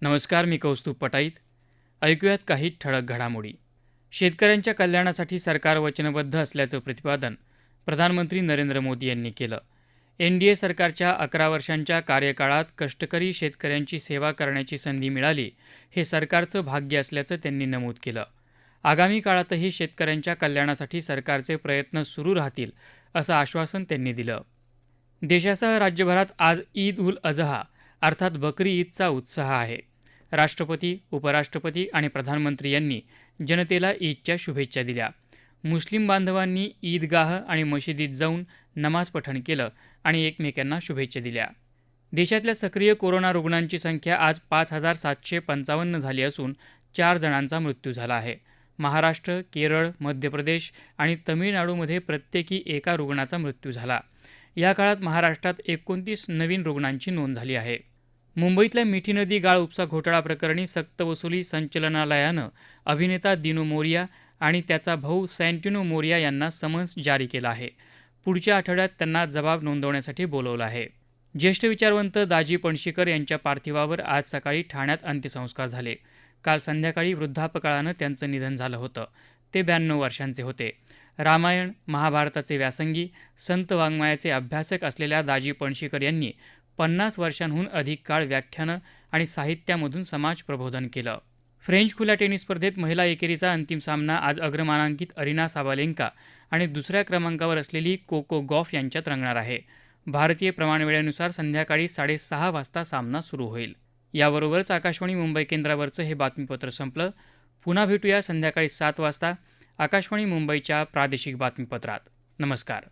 नमस्कार मी कौस्तुभ पटाईत. ऐकूयात काही ठळक घडामोडी. शेतकऱ्यांच्या कल्याणासाठी सरकार वचनबद्ध असल्याचं प्रतिपादन प्रधानमंत्री नरेंद्र मोदी यांनी केलं. एन डी ए सरकारच्या अकरा वर्षांच्या कार्यकाळात कष्टकरी शेतकऱ्यांची सेवा करण्याची संधी मिळाली हे सरकारचं भाग्य असल्याचं त्यांनी नमूद केलं. आगामी काळातही शेतकऱ्यांच्या कल्याणासाठी सरकारचे प्रयत्न सुरू राहतील असं आश्वासन त्यांनी दिलं. देशासह राज्यभरात आज ईद उल अजहा अर्थात बकरी ईदचा उत्साह आहे. राष्ट्रपती उपराष्ट्रपती आणि प्रधानमंत्री यांनी जनतेला ईदच्या शुभेच्छा दिल्या. मुस्लिम बांधवांनी ईदगाह आणि मशिदीत जाऊन नमाज पठण केलं आणि एकमेकांना शुभेच्छा दिल्या. देशातल्या सक्रिय कोरोना रुग्णांची संख्या आज पाच हजार सातशे पंचावन्न झाली असून चार जणांचा मृत्यू झाला आहे. महाराष्ट्र केरळ मध्य प्रदेश आणि तमिळनाडूमध्ये प्रत्येकी एका रुग्णाचा मृत्यू झाला. या काळात महाराष्ट्रात एकोणतीस नवीन रुग्णांची नोंद झाली आहे. मुंबईतल्या मिठी नदी गाळ उपसा घोटाळा प्रकरणी सक्तवसुली संचलनालयानं अभिनेता दिनू मोरिया आणि त्याचा भाऊ सँटिनो मोरिया यांना समन्स जारी केला आहे. पुढच्या आठवड्यात त्यांना जबाब नोंदवण्यासाठी बोलवलं आहे. ज्येष्ठ विचारवंत दाजी पणशीकर यांच्या पार्थिवावर आज सकाळी ठाण्यात अंत्यसंस्कार झाले. काल संध्याकाळी वृद्धापकाळानं त्यांचं निधन झालं होतं. ते ब्याण्णव वर्षांचे होते. रामायण महाभारताचे व्यासंगी संत वाङ्मयाचे अभ्यासक असलेल्या दाजी पणशीकर यांनी पन्नास वर्षांहून अधिक काळ व्याख्यानं आणि साहित्यामधून समाज प्रबोधन केलं. फ्रेंच खुल्या टेनिस स्पर्धेत महिला एकेरीचा अंतिम सामना आज अग्रमानांकित अरिना साबालेंका आणि दुसऱ्या क्रमांकावर असलेली कोको गॉफ यांच्यात रंगणार आहे. भारतीय प्रमाणवेळेनुसार संध्याकाळी साडेसहा वाजता सामना सुरू होईल. याबरोबरच आकाशवाणी मुंबई केंद्रावरचं हे बातमीपत्र संपलं. पुन्हा भेटूया संध्याकाळी सात वाजता. आकाशवाणी मुंबईच्या प्रादेशिक बातमीपत्रात. नमस्कार.